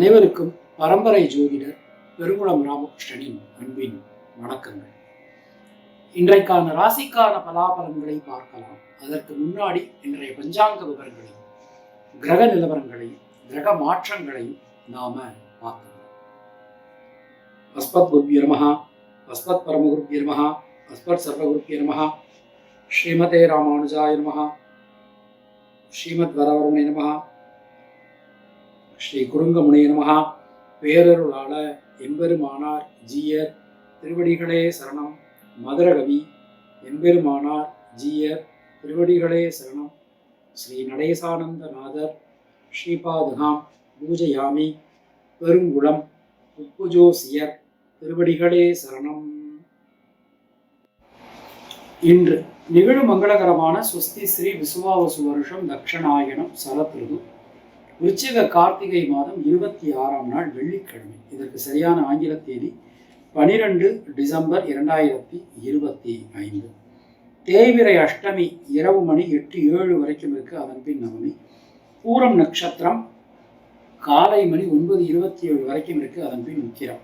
அனைவருக்கும் பரம்பரை ஜோதிடர் பெருங்குளம் ராமகிருஷ்ணனின் அன்பின் வணக்கங்கள். இன்றைக்கான ராசிக்கான பலாபலன்களை பார்க்கலாம். அதற்கு முன்னாடி இன்றைய பஞ்சாங்க விவரங்களையும் கிரக நிலவரங்களையும் கிரக மாற்றங்களையும் நாம பார்க்கலாம். அஸ்பத் குருபிய நமஹா அஸ்மத் பரமகுருபிய நமஹா அஸ்பத் சர்வகுருபிய நமஹா ஸ்ரீமதே ராமானுஜாய நமஹா ஸ்ரீமத் வரவரமே நமஹா ஸ்ரீ குருங்கமுனைய நமஹா. பேரருளாள எம்பெருமானார் ஜீயர் திருவடிகளே சரணம். மதுரகவி எம்பெருமானார் ஜீயர் திருவடிகளே சரணம். ஸ்ரீ நடேசானந்தநாதர் ஸ்ரீபாதுகாம் பூஜயாமி. பெருங்குளம் உப்புஜோசியர் திருவடிகளே சரணம். இன்று நிகழும் மங்களகரமான சுஸ்தி ஸ்ரீ விசுவாவசு வருஷம் தக்ஷணாயனம் சரத்ருது விருச்சிக கார்த்திகை மாதம் இருபத்தி ஆறாம் நாள் வெள்ளிக்கிழமை. இதற்கு சரியான ஆங்கில தேதி பனிரெண்டு டிசம்பர் இரண்டாயிரத்தி இருபத்தி ஐந்து. தேய்விரை அஷ்டமி இரவு மணி எட்டு ஏழு வரைக்கும் இருக்கு. அதன் பின் நவமி. பூரம் நட்சத்திரம் காலை மணி ஒன்பது இருபத்தி ஏழு வரைக்கும் இருக்கு. அதன் பின் உக்கிரம்.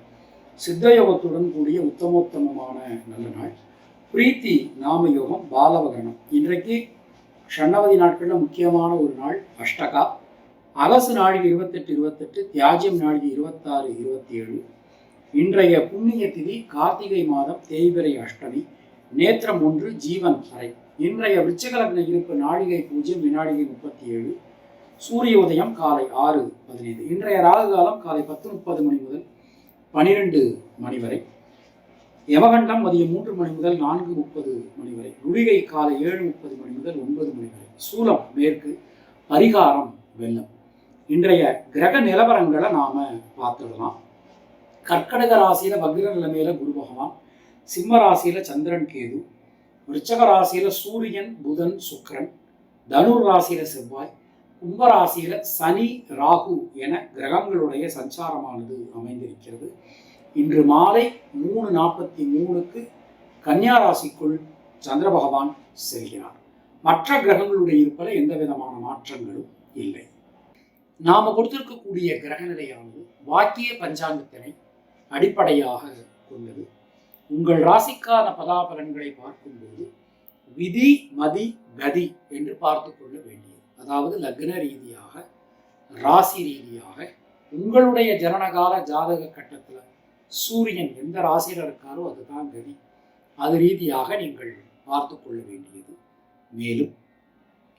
சித்தயோகத்துடன் கூடிய உத்தமோத்தமமான நல்ல நாள். பிரீத்தி நாமயோகம் பாலவகரணம். இன்றைக்கு ஷண்ணவதி நாட்களில் முக்கியமான ஒரு நாள் அஷ்டகா. அரசு நாழிகை இருபத்தெட்டு இருபத்தெட்டு தியாஜ்யம் நாழிகை இருபத்தாறு இருபத்தி ஏழு இன்றைய புண்ணிய திதி கார்த்திகை மாதம் தேய்பிரை அஷ்டமி நேத்திரம் ஒன்று ஜீவன் அறை. இன்றைய விருச்சகலக்ன இருப்பு நாழிகை பூஜ்ஜியம் வினாடிகை முப்பத்தி ஏழு சூரிய உதயம் காலை ஆறு பதினைந்து. இன்றைய ராகு காலம் காலை பத்து முப்பது மணி முதல் பனிரெண்டு மணி வரை. யமகண்டம் மதியம் மூன்று மணி முதல் நான்கு முப்பது மணி வரை. குளிகை காலை ஏழு முப்பது மணி முதல் ஒன்பது மணி வரை. சூலம் மேற்கு பரிகாரம் வெள்ளம் இன்றைய கிரக நிலவரங்களை நாம பார்த்துடலாம். கர்க்கடக ராசியில வக்ர நிலைமையில குரு பகவான் சிம்ம ராசியில சந்திரன் கேது விருச்சக ராசியில சூரியன் புதன் சுக்கிரன் தனுர் ராசியில செவ்வாய் கும்ப ராசியில சனி ராகு என கிரகங்களுடைய சஞ்சாரமானது அமைந்திருக்கிறது. இன்று மாலை மூணு நாற்பத்தி மூணுக்கு கன்னியா ராசிக்குள் சந்திர பகவான் செல்கிறார். மற்ற கிரகங்களுடைய இருப்பதில் எந்த விதமான மாற்றங்களும் இல்லை. நாம கொடுத்திருக்கக்கூடிய கிரகநிலையானது வாக்கிய பஞ்சாங்கத்தினை அடிப்படையாக கொண்டது. உங்கள் ராசிக்கான பலாபலன்களை பார்க்கும்போது விதி மதி கதி என்று பார்த்து கொள்ள வேண்டியது. அதாவது லக்ன ரீதியாக ராசி ரீதியாக உங்களுடைய ஜனனகால ஜாதக கட்டத்தில் சூரியன் எந்த ராசியில் இருக்காரோ அதுதான் கதி. அது ரீதியாக நீங்கள் பார்த்து கொள்ள வேண்டியது. மேலும்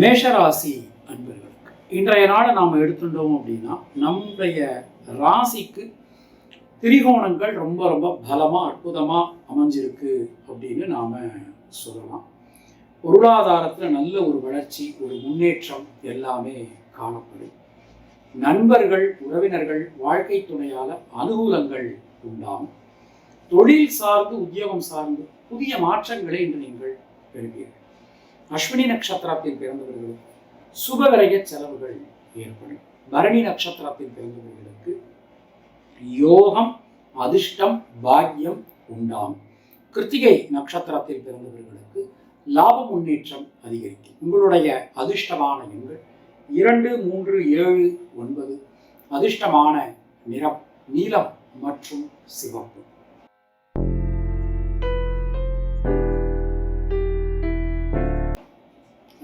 மேஷராசி அன்பர்களுக்கு இன்றைய நாளை நாம் எடுத்துட்டோம் அப்படின்னா நம்முடைய ராசிக்கு திரிகோணங்கள் ரொம்ப ரொம்ப பலமாக அற்புதமாக அமைஞ்சிருக்கு அப்படின்னு நாம் சொல்லலாம். பொருளாதாரத்தில் நல்ல ஒரு வளர்ச்சி ஒரு முன்னேற்றம் எல்லாமே காணப்படும். நண்பர்கள் உறவினர்கள் வாழ்க்கை துணையால் அனுகூலங்கள் உண்டாகும். தொழில் சார்ந்து உத்தியோகம் சார்ந்து புதிய மாற்றங்களை இன்று நீங்கள் பெறுவீர்கள். அஸ்வினி நட்சத்திரத்தில் பிறந்தவர்களுக்கு சுபவிரய செலவுகள் ஏற்படும். பரணி நட்சத்திரத்தில் பிறந்தவர்களுக்கு யோகம் அதிர்ஷ்டம் பாக்கியம் உண்டாகும். கிருத்திகை நட்சத்திரத்தில் பிறந்தவர்களுக்கு லாப முன்னேற்றம் அதிகரிக்கும். உங்களுடைய அதிர்ஷ்டமான எண்கள் இரண்டு மூன்று ஏழு ஒன்பது. அதிர்ஷ்டமான நிறம் நீலம் மற்றும் சிவப்பு.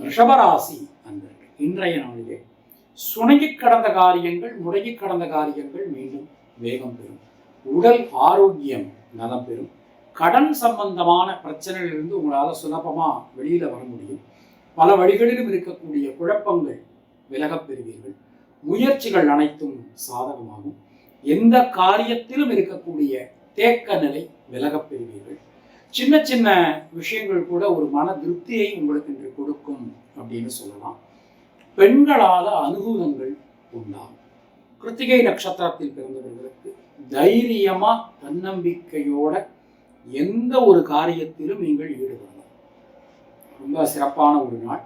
ரிஷபராசி அன்பர்கள் இன்றைய நாளிலே சுணங்கி கடந்த காரியங்கள் முடங்கி கடந்த காரியங்கள் மீண்டும் வேகம் பெறும். உடல் ஆரோக்கியம் நலம் பெறும். கடன் சம்பந்தமான பிரச்சனைகளிலிருந்து உங்களால் சுலபமாக வெளியில் வர முடியும். பல வழிகளிலும் இருக்கக்கூடிய குழப்பங்கள் விலகப் பெறுவீர்கள். முயற்சிகள் அனைத்தும் சாதகமாகும். எந்த காரியத்திலும் இருக்கக்கூடிய தேக்க நிலை விலகப் பெறுவீர்கள். சின்ன சின்ன விஷயங்கள் கூட ஒரு மன திருப்தியை உங்களுக்கு இன்று கொடுக்கும் அப்படின்னு சொல்லலாம். பெண்களால் அனுகூலங்கள் உண்டாகும். கிருத்திகை நட்சத்திரத்தில் பிறந்தவர்களுக்கு தைரியமா தன்னம்பிக்கையோட எந்த ஒரு காரியத்திலும் நீங்கள் ஈடுபடலாம். ரொம்ப சிறப்பான ஒரு நாள்.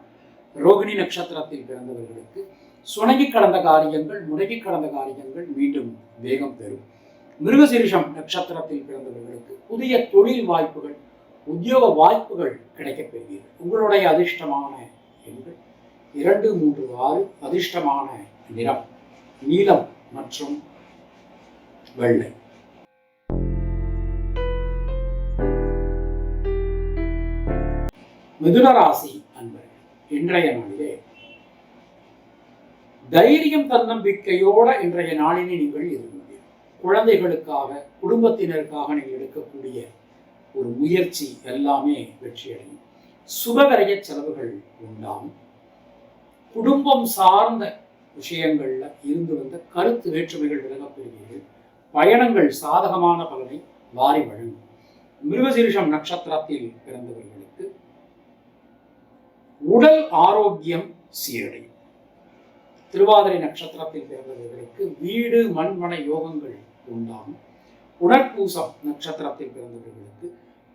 ரோகிணி நட்சத்திரத்தில் பிறந்தவர்களுக்கு சுணங்கி கடந்த காரியங்கள் முடங்கி கடந்த காரியங்கள் மீண்டும் வேகம் பெறும் மிருகசீரிஷம் நட்சத்திரத்தில் பிறந்தவர்களுக்கு புதிய தொழில் வாய்ப்புகள் உத்தியோக வாய்ப்புகள் கிடைக்கப் பெறுவீர்கள் உங்களுடைய அதிர்ஷ்டமான எண்கள் இரண்டு மூன்று ஆறு அதிர்ஷ்டமான நிறம் நீலம் மற்றும் வெள்ளை. மிதுன ராசி அன்பர்கள் இன்றைய நாளிலே தைரியம் தன்னம்பிக்கையோட இன்றைய நாளினை நீங்கள் இருங்கள் குழந்தைகளுக்காக குடும்பத்தினருக்காக நீங்கள் எடுக்கக்கூடிய ஒரு முயற்சி எல்லாமே வெற்றியடையும். சுபகரைய செலவுகள் உண்டாகும் குடும்பம் சார்ந்த விஷயங்கள்ல இருந்து வந்த கருத்து வேற்றுமைகள் விலகப்பெறுவீர்கள். பயணங்கள் சாதகமான பலனை வாரி வழங்கும். மிருகசீரிஷம் நட்சத்திரத்தில் பிறந்தவர்களுக்கு உடல் ஆரோக்கியம் சீரடையும். திருவாதிரை நட்சத்திரத்தில் பிறந்தவர்களுக்கு வீடு மண்மனை யோகங்கள் உண்டாகும். உடற்பூசம் நட்சத்திரத்தில் பிறந்தவர்களுக்கு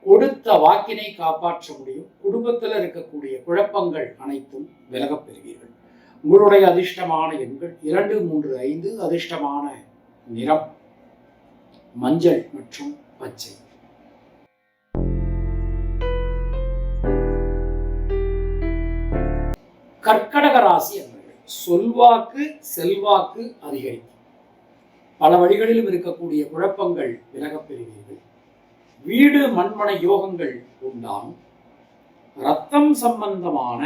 கொடுத்த வாக்கினை காப்பாற்ற முடியும். குடும்பத்தில் இருக்கக்கூடிய குழப்பங்கள் அனைத்தும் விலகப் பெறுவீர்கள். உங்களுடைய அதிர்ஷ்டமான எண்கள் இரண்டு மூன்று ஐந்து அதிர்ஷ்டமான நிறம் மஞ்சள் மற்றும் பச்சை. கர்க்கடக ராசி என்பவர்கள் சொல்வாக்கு செல்வாக்கு அதிகரிக்கும். பல வழிகளிலும் இருக்கக்கூடிய குழப்பங்கள் விலகப் பெறுவீர்கள் வீடு மண்மன யோகங்கள் உண்டாகும் ரத்தம் சம்பந்தமான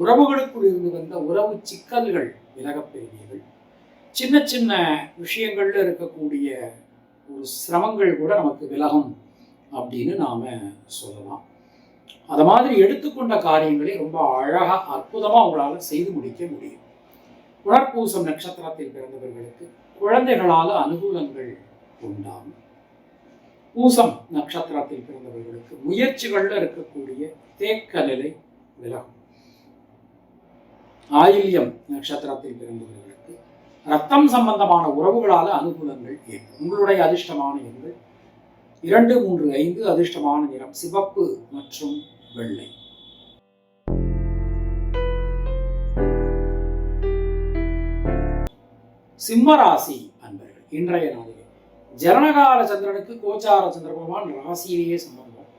உறவுகளுக்குள் இருந்து வந்த உறவு சிக்கல்கள் விலகப் பெறுவீர்கள் சின்ன சின்ன விஷயங்கள்ல இருக்கக்கூடிய ஒரு சிரமங்கள் கூட நமக்கு விலகும் அப்படின்னு நாம சொல்லலாம். அது மாதிரி எடுத்துக்கொண்ட காரியங்களை ரொம்ப அழகா அற்புதமா உங்களால செய்து முடிக்க முடியும். உணர்பூசம் நட்சத்திரத்தில் பிறந்தவர்களுக்கு குழந்தைகளால அனுகூலங்கள் உண்டாகும் பூசம் நட்சத்திரத்தில் பிறந்தவர்களுக்கு முயற்சிகள்ல இருக்கக்கூடிய தேக்க நிலை விலகும். ஆயில்யம் நட்சத்திரத்தில் பிறந்தவர்களுக்கு ரத்தம் சம்பந்தமான உறவுகளால அனுகூலங்கள் ஏற்படும். உங்களுடைய அதிர்ஷ்டமான எண்கள் இரண்டு மூன்று ஐந்து அதிர்ஷ்டமான நிறம் சிவப்பு மற்றும் வெள்ளை. சிம்மராசி அன்பர்கள் இன்றைய நாளிலே. ஜனகால சந்திரனுக்கு கோச்சார சந்திர பகவான் ராசியிலேயே சம்பந்தம்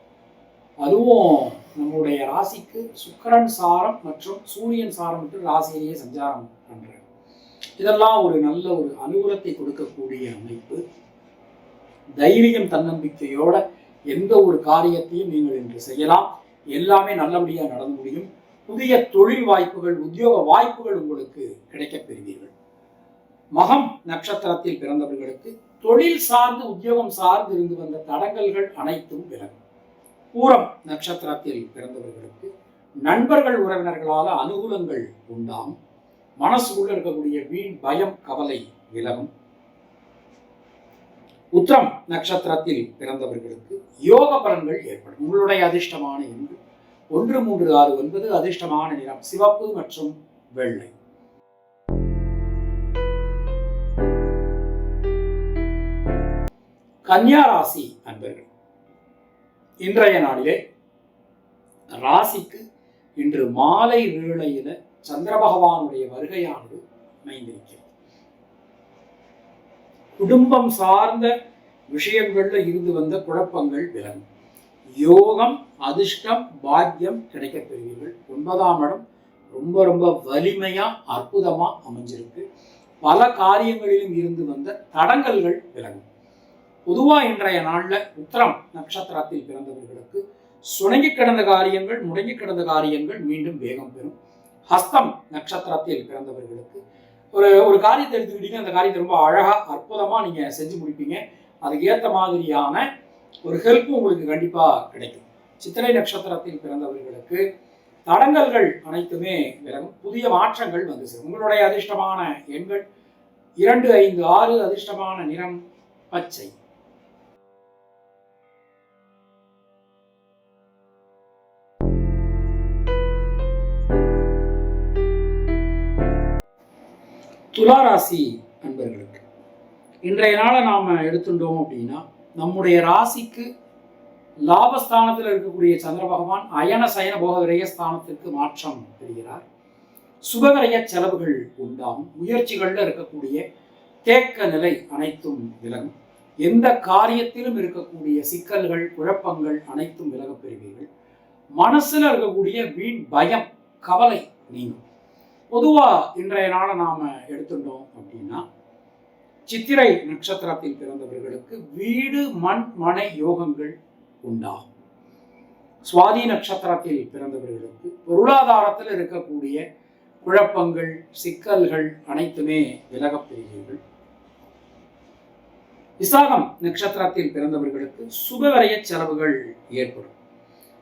அதுவும் நம்முடைய ராசிக்கு சுக்கிரன் சாரம் மற்றும் சூரியன் சாரம் மற்றும் ராசியிலேயே சஞ்சாரம் பண்ணுறாங்க இதெல்லாம் ஒரு நல்ல ஒரு அனுகூலத்தை கொடுக்கக்கூடிய அமைப்பு. தைரியம் தன்னம்பிக்கையோட எந்த ஒரு காரியத்தையும் நீங்கள் இன்று செய்யலாம். எல்லாமே நல்லபடியாக நடந்து முடியும். புதிய தொழில் வாய்ப்புகள் உத்தியோக வாய்ப்புகள் உங்களுக்கு கிடைக்கப் பெறுவீர்கள். மகம் நட்சத்திரத்தில் பிறந்தவர்களுக்கு தொழில் சார்ந்து உத்தியோகம் சார்ந்து இருந்து வந்த தடங்கல்கள் அனைத்தும் விலகும். பூரம் நட்சத்திரத்தில் பிறந்தவர்களுக்கு நண்பர்கள் உறவினர்களால் அனுகூலங்கள் உண்டாகும். மனசுக்குள்ள இருக்கக்கூடிய வீண் பயம் கவலை விலகும். உத்திரம் நட்சத்திரத்தில் பிறந்தவர்களுக்கு யோக பலன்கள் ஏற்படும். உங்களுடைய அதிர்ஷ்டமான எண்கள் ஒன்று மூன்று ஆறு ஒன்பது அதிர்ஷ்டமான நிறம் சிவப்பு மற்றும் வெள்ளை. கன்னியா ராசி அன்பர்கள் இன்றைய நாளிலே ராசிக்கு இன்று மாலை வேளையில சந்திர பகவானுடைய வருகையானது அமைந்திருக்கிறது. குடும்பம் சார்ந்த விஷயங்கள்ல இருந்து வந்த குழப்பங்கள் விலகும். யோகம் அதிர்ஷ்டம் பாக்கியம் கிடைக்க பெறுவீர்கள். ஒன்பதாம் இடம் ரொம்ப ரொம்ப வலிமையா அற்புதமா அமைஞ்சிருக்கு. பல காரியங்களிலும் இருந்து வந்த தடங்கல்கள் விலகும். பொதுவா இன்றைய நாளில் உத்தரம் நட்சத்திரத்தில் பிறந்தவர்களுக்கு சுணங்கி கிடந்த காரியங்கள் முடங்கி கிடந்த காரியங்கள் மீண்டும் வேகம் பெறும். ஹஸ்தம் நட்சத்திரத்தில் பிறந்தவர்களுக்கு. ஒரு ஒரு காரியத்தை எடுத்துக்கிட்டீங்க அந்த காரியத்தை ரொம்ப அழகா அற்புதமா நீங்க செஞ்சு முடிப்பீங்க. அதுக்கு ஏற்ற மாதிரியான ஒரு ஹெல்ப் உங்களுக்கு கண்டிப்பா கிடைக்கும். சித்திரை நட்சத்திரத்தில் பிறந்தவர்களுக்கு தடங்கல்கள் அனைத்துமே விலகும். புதிய மாற்றங்கள் வந்து சேரும். உங்களுடைய அதிர்ஷ்டமான எண்கள் இரண்டு ஐந்து ஆறு அதிர்ஷ்டமான நிறம் பச்சை. துளாராசி அன்பர்களுக்கு இன்றைய நாளை நாம் எடுத்துட்டோம் அப்படின்னா நம்முடைய ராசிக்கு லாபஸ்தானத்தில் இருக்கக்கூடிய சந்திர பகவான் அயன சயன போக விரைய ஸ்தானத்திற்கு மாற்றம் பெறுகிறார். சுபவிரைய செலவுகள் உண்டாகும். முயற்சிகளில் இருக்கக்கூடிய தேக்க நிலை அனைத்தும் விலகும். எந்த காரியத்திலும் இருக்கக்கூடிய சிக்கல்கள் குழப்பங்கள் அனைத்தும் விலகப் பெறுவீர்கள். மனசில் இருக்கக்கூடிய வீண் பயம் கவலை நீங்கும். பொதுவாக இன்றைய நாளை நாம் எடுத்துட்டோம் அப்படின்னா சித்திரை நட்சத்திரத்தில் பிறந்தவர்களுக்கு வீடு மண் மனை யோகங்கள் உண்டாகும். சுவாதி நட்சத்திரத்தில் பிறந்தவர்களுக்கு பொருளாதாரத்தில் இருக்கக்கூடிய குழப்பங்கள் சிக்கல்கள் அனைத்துமே விலகப் பெறுவீர்கள். விசாகம் நட்சத்திரத்தில் பிறந்தவர்களுக்கு சுபவரைய செலவுகள் ஏற்படும்.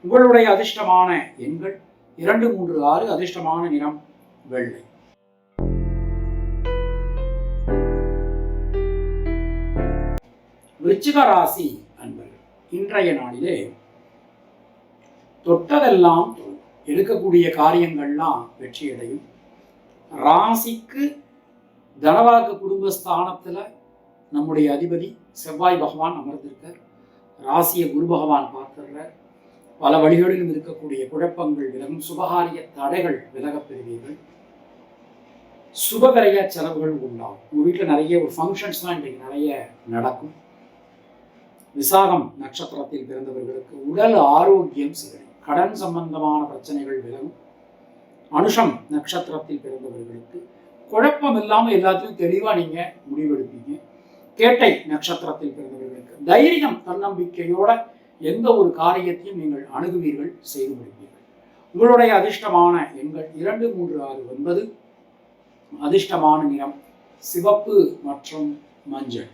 உங்களுடைய அதிர்ஷ்டமான எண்கள் இரண்டு மூன்று ஆறு அதிர்ஷ்டமான நிறம் வெள்ளை விருச்சிக ராசி அன்பர்கள் இன்றைய நாளிலே தொட்டதெல்லாம் எடுக்கக்கூடிய காரியங்கள்லாம் வெற்றியடையும். ராசிக்கு தனவாக்கு குடும்பஸ்தானத்துல நம்முடைய அதிபதி செவ்வாய் பகவான் அமர்ந்திருக்கார். ராசியை குரு பகவான் பார்த்துடுறார் பல வழிகளிலும் இருக்கக்கூடிய குழப்பங்கள் விலகும். சுபகாரிய தடைகள் விலகப் பெறுவீர்கள். சுபகரைய செலவுகள் உண்டாகும். உங்கள் வீட்டில் நிறைய ஒரு ஃபங்க்ஷன்ஸ்லாம் இன்றைக்கு நிறைய நடக்கும். விசாகம் நட்சத்திரத்தில் பிறந்தவர்களுக்கு உடல் ஆரோக்கியம் சிறக்கும் கடன் சம்பந்தமான பிரச்சனைகள் விலகும். அனுஷம் நட்சத்திரத்தில் பிறந்தவர்களுக்கு குழப்பம் இல்லாமல் எல்லாத்தையும் தெளிவாக நீங்கள் முடிவெடுப்பீங்க. கேட்டை நட்சத்திரத்தில் பிறந்தவர்களுக்கு தைரியம் தன்னம்பிக்கையோட எந்த ஒரு காரியத்தையும் நீங்கள் அணுகுவீர்கள் செய்து முடிப்பீர்கள். உங்களுடைய அதிர்ஷ்டமான எண்கள் இரண்டு மூன்று ஆறு ஒன்பது. அதிர்ஷ்டமான நிறம் சிவப்பு மற்றும் மஞ்சள்.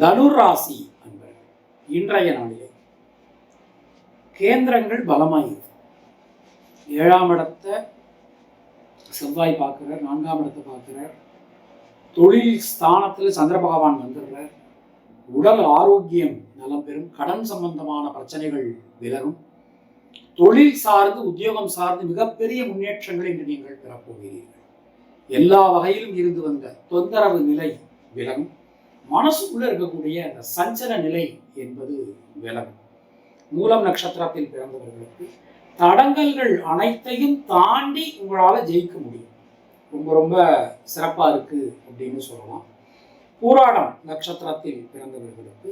தனுர் ராசி அன்பர்கள் இன்றைய நாளிலே கேந்திரங்கள் பலமாயிருக்கு ஏழாம் இடத்தை செவ்வாய் பார்க்குறார் நான்காம் இடத்தை பார்க்குறார். தொழில் ஸ்தானத்தில் சந்திர பகவான் வந்துடுறார். உடல் ஆரோக்கியம் நலம் பெறும். கடன் சம்பந்தமான பிரச்சனைகள் விலகும். தொழில் சார்ந்து உத்தியோகம் சார்ந்து மிகப்பெரிய முன்னேற்றங்களை இன்று நீங்கள் பெறப்போகிறீர்கள். எல்லா வகையிலும் இருந்து வந்த தொந்தரவு நிலை விலகும். மனசுக்குள்ள இருக்கக்கூடிய அந்த சஞ்சல நிலை என்பது விலகும். மூலம் நட்சத்திரத்தில் பிறந்தவர்களுக்கு தடங்கல்கள் அனைத்தையும் தாண்டி உங்களால் ஜெயிக்க முடியும். ரொம்ப ரொம்ப சிறப்பாக இருக்கு அப்படின்னு சொல்லலாம். பூராடம் நட்சத்திரத்தில் பிறந்தவர்களுக்கு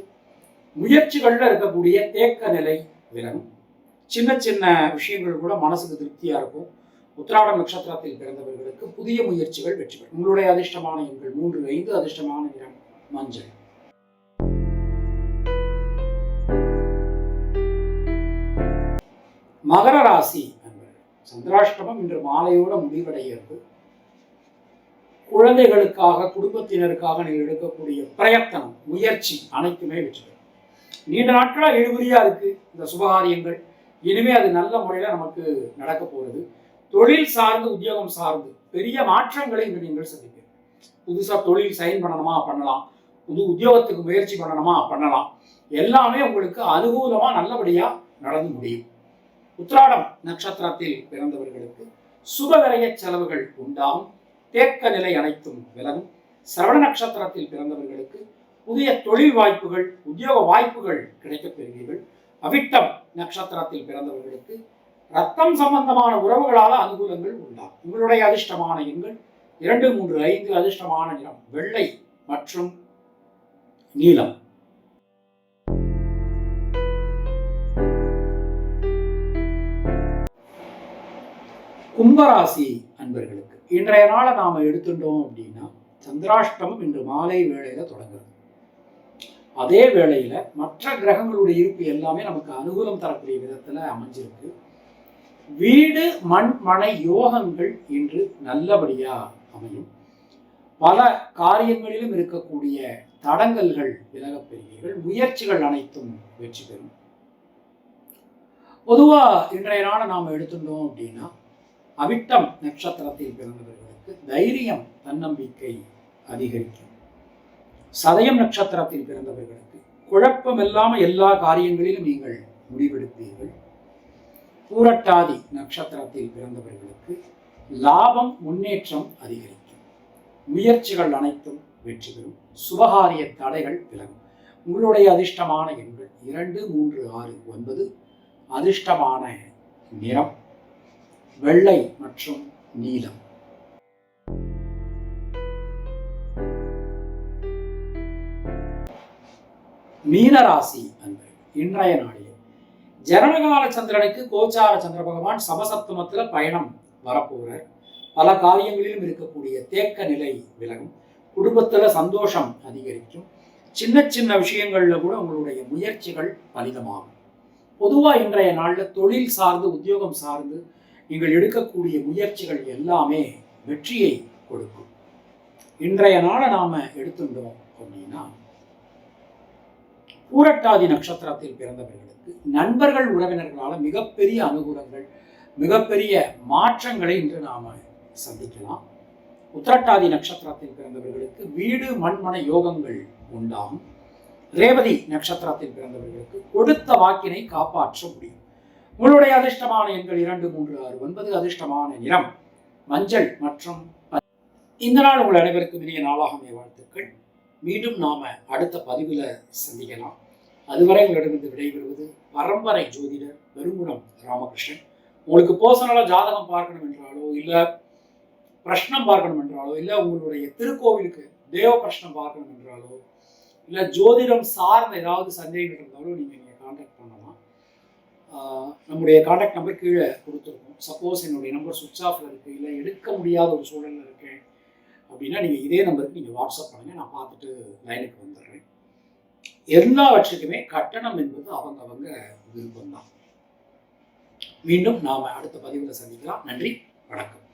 முயற்சிகளில் இருக்கக்கூடிய தேக்க நிலை விலகும். சின்ன சின்ன விஷயங்கள் கூட மனசுக்கு திருப்தியாக இருக்கும். உத்திராடம் நட்சத்திரத்தில் பிறந்தவர்களுக்கு புதிய முயற்சிகள் வெற்றி பெறும். உங்களுடைய அதிர்ஷ்டமான எண்கள் மூன்று ஐந்து அதிர்ஷ்டமான நிறம் மஞ்சள். மகர ராசி சந்திராஷ்டமம் இன்று மாலையோட முடிவடைகிறது. குழந்தைகளுக்காக குடும்பத்தினருக்காக நீங்கள் எடுக்கக்கூடிய பிரயத்தனம் முயற்சி அனைத்துமே வெற்றி பெறும். நீண்ட நாட்களா இழுபறியா இருக்கு இந்த சுபகாரியங்கள். இனிமே அது நல்ல முறையில நமக்கு நடக்க போகிறது தொழில் சார்ந்து உத்தியோகம் சார்ந்து பெரிய மாற்றங்களை இன்று நீங்கள் சந்திப்பீர்கள். புதுசா தொழில் சைன் பண்ணணுமா? பண்ணலாம். புது உத்தியோகத்துக்கு முயற்சி பண்ணணுமா? பண்ணலாம். எல்லாமே உங்களுக்கு அனுகூலமாக நல்லபடியா நடந்து முடியும். உத்ராடம் நட்சத்திரத்தில் பிறந்தவர்களுக்கு சுபவிரய செலவுகள் உண்டாகும். தேக்க நிலை அனைத்தும் விலகும். சிரவண நட்சத்திரத்தில் பிறந்தவர்களுக்கு புதிய தொழில் வாய்ப்புகள் உத்தியோக வாய்ப்புகள் கிடைக்கப் பெறுவீர்கள். அவிட்டம் நட்சத்திரத்தில் பிறந்தவர்களுக்கு ரத்தம் சம்பந்தமான உறவுகளால் அனுகூலங்கள் உண்டாகும் உங்களுடைய அதிர்ஷ்டமான எண்கள் இரண்டு மூன்று ஐந்து அதிர்ஷ்டமான நிறம் வெள்ளை மற்றும் நீலம். கும்பராசி அன்பர்களுக்கு இன்றைய நாளை நாம எடுத்துட்டோம் அப்படின்னா சந்திராஷ்டமம் இன்று மாலை வேளையில தொடங்குறது. அதே வேளையில மற்ற கிரகங்களுடைய இருப்பு எல்லாமே நமக்கு அனுகூலம் தரக்கூடிய விதத்துல அமைஞ்சிருக்கு. வீடு மண் மனை யோகங்கள் இன்று நல்லபடியா அமையும். பல காரியங்களிலும் இருக்கக்கூடிய தடங்கல்கள் விலகப் பெறுவீர்கள் முயற்சிகள் அனைத்தும் வெற்றி பெறும். பொதுவாக இன்றைய நாளை நாம் எடுத்துட்டோம் அப்படின்னா அவிட்டம் நட்சத்திரத்தில் பிறந்தவர்களுக்கு தைரியம் தன்னம்பிக்கை அதிகரிக்கும். சதயம் நட்சத்திரத்தில் பிறந்தவர்களுக்கு குழப்பம் இல்லாமல் எல்லா காரியங்களிலும் நீங்கள் முடிவெடுப்பீர்கள். பூரட்டாதி நட்சத்திரத்தில் பிறந்தவர்களுக்கு லாபம் முன்னேற்றம் அதிகரிக்கும். முயற்சிகள் அனைத்தும் வெற்றி பெறும். சுபகாரிய தடைகள் விலகும். உங்களுடைய அதிர்ஷ்டமான எண்கள் இரண்டு மூன்று ஆறு ஒன்பது. அதிர்ஷ்டமான நிறம் வெள்ளை மற்றும் நீலம். மீனராசி அன்பர் இன்றைய நாளில் ஜனனகால சந்திரனுக்கு கோச்சார சந்திர பகவான் சமசப்தமத்துல பயணம் வரப்போகிறார் பல காரியங்களிலும் இருக்கக்கூடிய தேக்க நிலை விலகும். குடும்பத்தில் சந்தோஷம் அதிகரிக்கும். சின்ன சின்ன விஷயங்கள்ல கூட உங்களுடைய முயற்சிகள் பலிதமாகும். பொதுவாக இன்றைய நாளில் தொழில் சார்ந்து உத்தியோகம் சார்ந்து நீங்கள் எடுக்கக்கூடிய முயற்சிகள் எல்லாமே வெற்றியை கொடுக்கும். இன்றைய நாளை நாம எடுத்துட்டோம் அப்படின்னா பூரட்டாதி நட்சத்திரத்தில் பிறந்தவர்களுக்கு நண்பர்கள் உறவினர்களால் மிகப்பெரிய அனுகூலங்கள் மிகப்பெரிய மாற்றங்களை இன்று நாம சந்திக்கலாம். உத்திரட்டாதி நட்சத்திரத்தில் பிறந்தவர்களுக்கு வீடு மண்மன யோகங்கள் உண்டாகும். ரேவதி நட்சத்திரத்தில் பிறந்தவர்களுக்கு கொடுத்த வாக்கினை காப்பாற்ற முடியும். உங்களுடைய அதிர்ஷ்டமான எண்கள் இரண்டு மூன்று ஆறு ஒன்பது அதிர்ஷ்டமான நிறம் மஞ்சள் மற்றும் இந்த நாள் உங்கள் அனைவருக்கும் இனிய நாளாக வாழ்த்துக்கள். மீண்டும் நாம் அடுத்த பதிவில் சந்திக்கலாம். அதுவரை உங்களிடமிருந்து விடைபெறுவது பரம்பரை ஜோதிடர் பெருங்குணம் ராமகிருஷ்ணன். உங்களுக்கு பர்சனலாக ஜாதகம் பார்க்கணும் என்றாலோ இல்லை பிரஷ்னம் பார்க்கணும் என்றாலோ இல்லை உங்களுடைய திருக்கோவிலுக்கு தேவ பிரஷ்னம் பார்க்கணும் என்றாலோ இல்லை ஜோதிடம் சார்ந்த ஏதாவது சந்தேகங்கள் இருந்தாலோ நீங்கள் நீங்கள் காண்டாக்ட் பண்ணலாம். நம்முடைய காண்டாக்ட் நம்பர் கீழே கொடுத்துருக்கோம். சப்போஸ் என்னுடைய நம்பர் சுவிட்ச் ஆஃப்ல இருக்குது இல்லை எடுக்க முடியாத ஒரு சூழலில் இருக்கேன். அப்படின்னா நீங்கள் இதே நம்பருக்கு நீங்கள் வாட்ஸ்அப் பண்ணுங்கள் நான் பார்த்துட்டு லைனுக்கு வந்துடுறேன். எல்லாவற்றுக்குமே கட்டணம் என்பது அவங்க அவங்க விருப்பம்தான். மீண்டும் நாம் அடுத்த பதிவில் சந்திக்கலாம். நன்றி. வணக்கம்.